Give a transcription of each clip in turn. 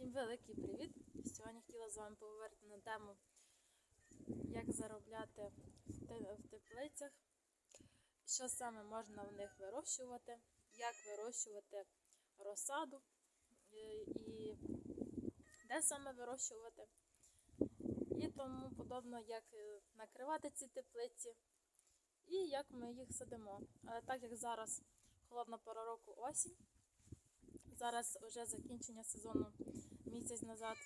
Всім великий привіт! Сьогодні хотіла з вами поговорити на тему, як заробляти в теплицях, що саме можна в них вирощувати, як вирощувати розсаду е, і де саме вирощувати. І тому подобно, як е, накривати ці теплиці і як ми їх садимо. Але так як зараз холодна пора року осінь, Зараз вже закінчення сезону місяць назад,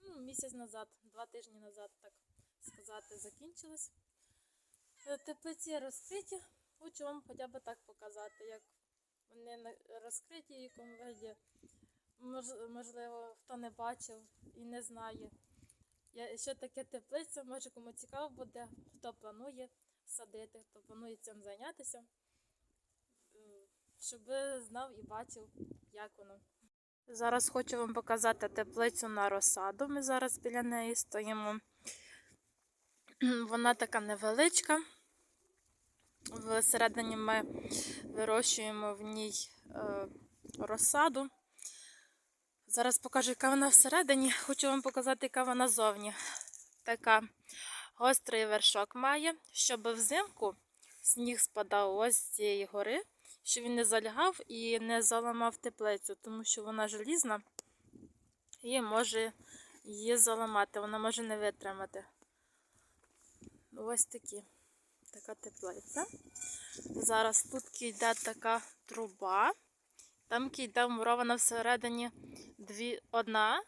ну, місяць назад, два тижні назад, так сказати, закінчилось. Е, Теплиці розкриті. Хочу вам хоча б так показати, як вони розкриті, в якому вигляді. Можливо, хто не бачив і не знає, що таке теплиця, може кому цікаво буде, хто планує садити, хто планує цим зайнятися, щоб знав і бачив, як воно. Зараз хочу вам показати теплицю на розсаду. Ми зараз біля неї стоїмо. Вона така невеличка. Всередині ми вирощуємо в ній е, розсаду. Зараз покажу, яка вона всередині. Хочу вам показати, яка вона зовні. Така гострий вершок має, щоб взимку сніг спадав ось з цієї гори, щоб він не залягав і не заламав теплицю, тому що вона желізна і може її заламати, вона може не витримати. Ось такі. Така теплиця. Зараз тут йде така труба. Там йде вмурована всередині дві, одна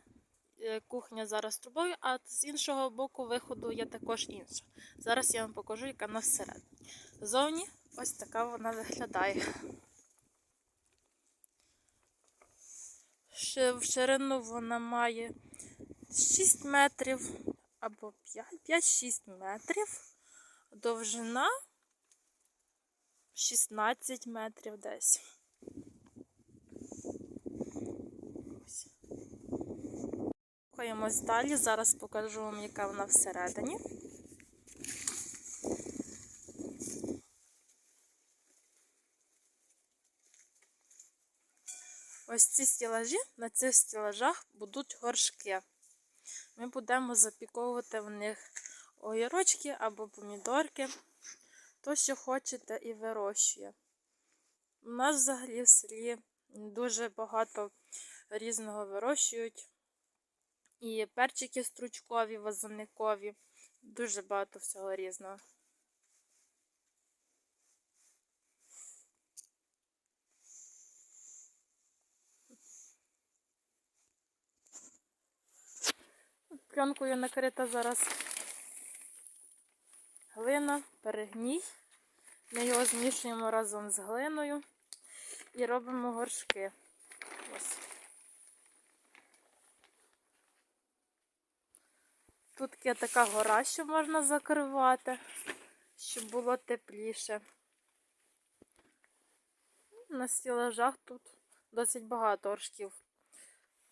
кухня зараз трубою, а з іншого боку виходу є також інша. Зараз я вам покажу, яка вона всередині. Зовні ось така вона виглядає. В ширину вона має 6 метрів або 5-6 метрів. Довжина 16 метрів десь. Рухаємось далі. Зараз покажу вам, яка вона всередині. Ось ці стілажі, на цих стілажах будуть горшки. Ми будемо запіковувати в них огірочки або помідорки, то, що хочете, і вирощує. У нас взагалі в селі дуже багато різного вирощують. І перчики стручкові, вазоникові, дуже багато всього різного. Пленкою накрита зараз глина, перегній. Ми його змішуємо разом з глиною і робимо горшки. Ось. Тут є така гора, що можна закривати, щоб було тепліше. На стілажах тут досить багато горшків.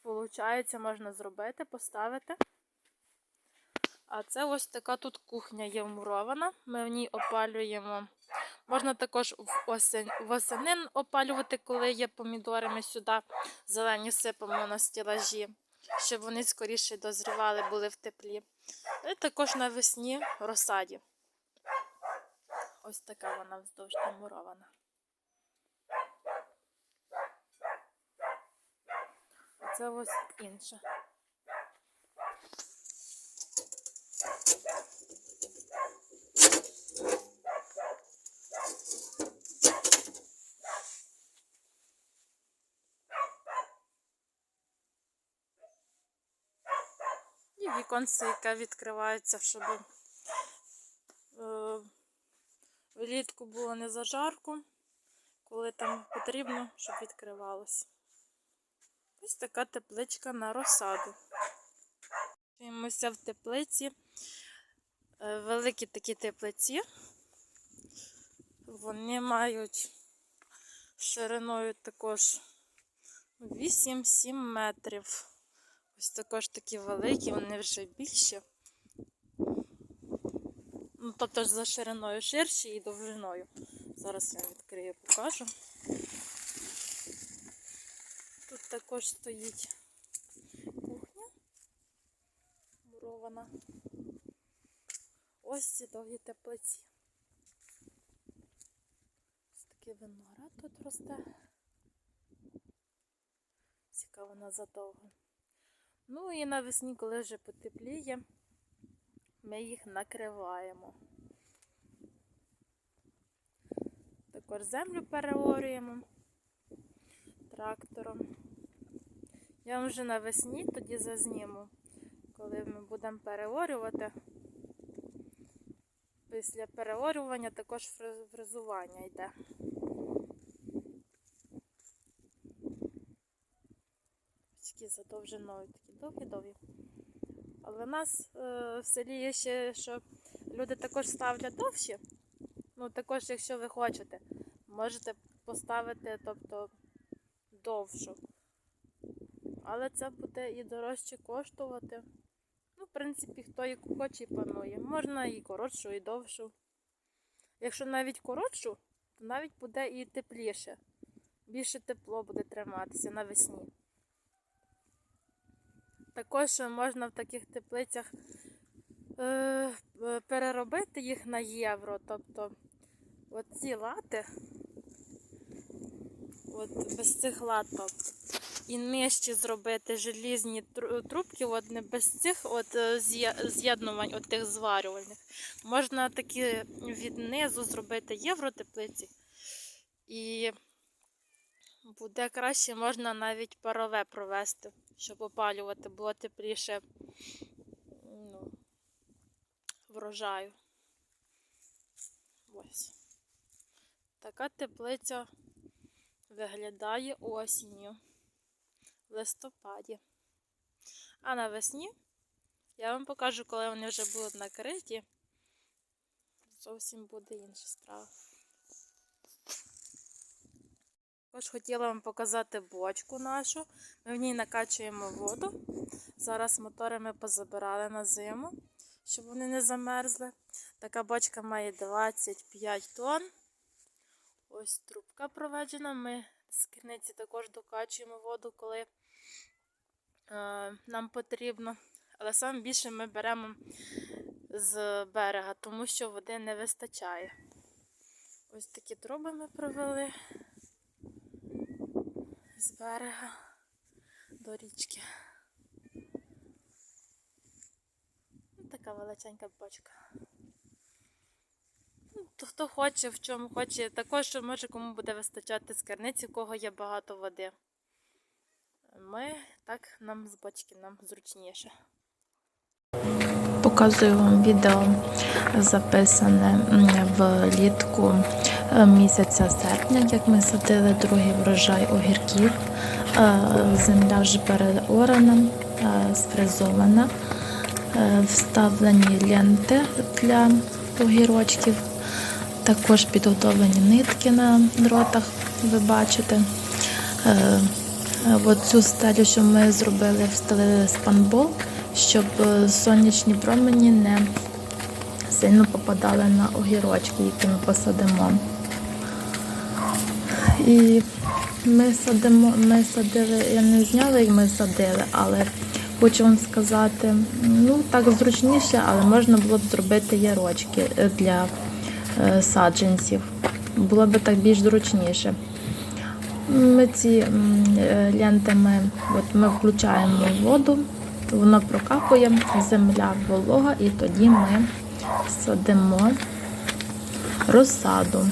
Получається, можна зробити, поставити. А це ось така тут кухня є вмурована. Ми в ній опалюємо. Можна також в осень, восени опалювати, коли є помідори. Ми сюди зелені сипемо на стілажі, щоб вони скоріше дозрівали, були в теплі. І також навесні розсаді. Ось така вона вздовж тамурована. Це ось інша. І віконце, яке відкривається, щоб е, влітку було не зажарко, коли там потрібно, щоб відкривалося. Ось така тепличка на розсаду. Чуємося в теплиці. Е, Великі такі теплиці. Вони мають шириною також 8-7 метрів. Ось також такі великі, вони вже більші. Ну, тобто за шириною ширші і довжиною. Зараз я відкрию покажу. Тут також стоїть замурована. Ось ці довгі теплиці. Ось такий виноград тут росте. Цікаво вона задовго. Ну і навесні, коли вже потепліє, ми їх накриваємо. Також землю переорюємо трактором. Я вам вже навесні тоді зазніму, коли ми будемо переорювати. Після переорювання також фрез- фрезування йде. Такі задовженою, такі довгі-довгі. Але в нас е, в селі є ще, що люди також ставлять довші. Ну, також, якщо ви хочете, можете поставити, тобто, довшу. Але це буде і дорожче коштувати. Ну, в принципі, хто яку хоче і панує. Можна і коротшу, і довшу. Якщо навіть коротшу, то навіть буде і тепліше. Більше тепло буде триматися навесні. Також можна в таких теплицях е, е, переробити їх на євро. Тобто оці лати, от без цих лат, тобто, і нижче зробити желізні трубки, от не без цих от е, з'єднувань, от тих зварювальних. Можна такі від низу зробити євротеплиці. І буде краще, можна навіть парове провести, щоб опалювати, було тепліше ну, врожаю. Ось. Така теплиця виглядає осінню в листопаді. А навесні я вам покажу, коли вони вже будуть накриті. Зовсім буде інша справа. Також хотіла вам показати бочку нашу. Ми в ній накачуємо воду. Зараз мотори ми позабирали на зиму, щоб вони не замерзли. Така бочка має 25 тонн. Ось трубка проведжена. Ми з керниці також докачуємо воду, коли е, нам потрібно. Але саме більше ми беремо з берега, тому що води не вистачає. Ось такі труби ми провели з берега до річки. Ну, Така величенька бочка. Ну, то хто хоче, в чому хоче, також може кому буде вистачати з у кого є багато води. Ми так нам з бочки нам зручніше. Показую вам відео записане влітку місяця серпня, як ми садили другий врожай огірків. Е, Земля вже переорана, е, сфрезована, е, вставлені ленти для огірочків. Також підготовлені нитки на дротах, ви бачите. Е, е, От цю стелю, що ми зробили, встелили спанбол, щоб е, сонячні промені не сильно попадали на огірочки, які ми посадимо. І ми садимо, ми садили, я не зняла, як ми садили, але хочу вам сказати, ну так зручніше, але можна було б зробити ярочки е, для е, саджанців. Було б так більш зручніше. Ми ці е, ленти ми, от ми включаємо воду, воно прокапує, земля волога, і тоді ми садимо розсаду.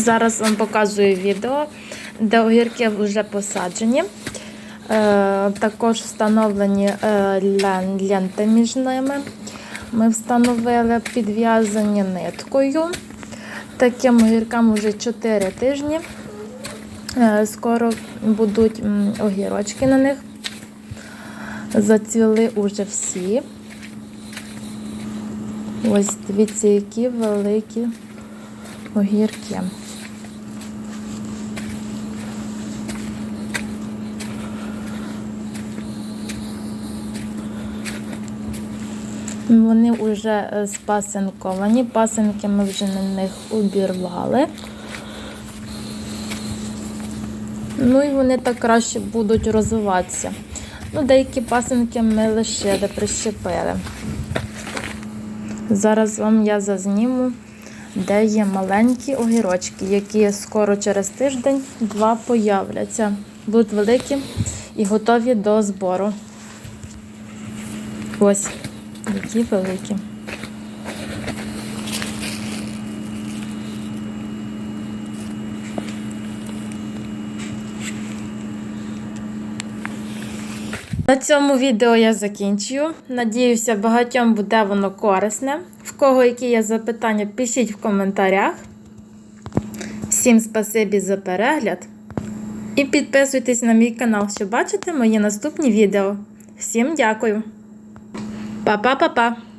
Зараз вам показую відео, де огірки вже посаджені. Е, також встановлені е, ленти між ними. Ми встановили підв'язані ниткою. Таким огіркам вже 4 тижні. Е, скоро будуть огірочки на них. Зацвіли уже всі. Ось дивіться, які великі огірки. Вони вже е, спасенковані, пасенки ми вже на них обірвали. Ну і вони так краще будуть розвиватися. Ну, деякі пасенки ми лишили, прищепили. Зараз вам я зазніму, де є маленькі огірочки, які скоро через тиждень-два появляться. Будуть великі і готові до збору. Ось, які великі. На цьому відео я закінчую. Надіюся, багатьом буде воно корисне. Кого які є запитання, пишіть в коментарях. Всім спасибі за перегляд. І підписуйтесь на мій канал, щоб бачити мої наступні відео. Всім дякую. Па-па-па-па!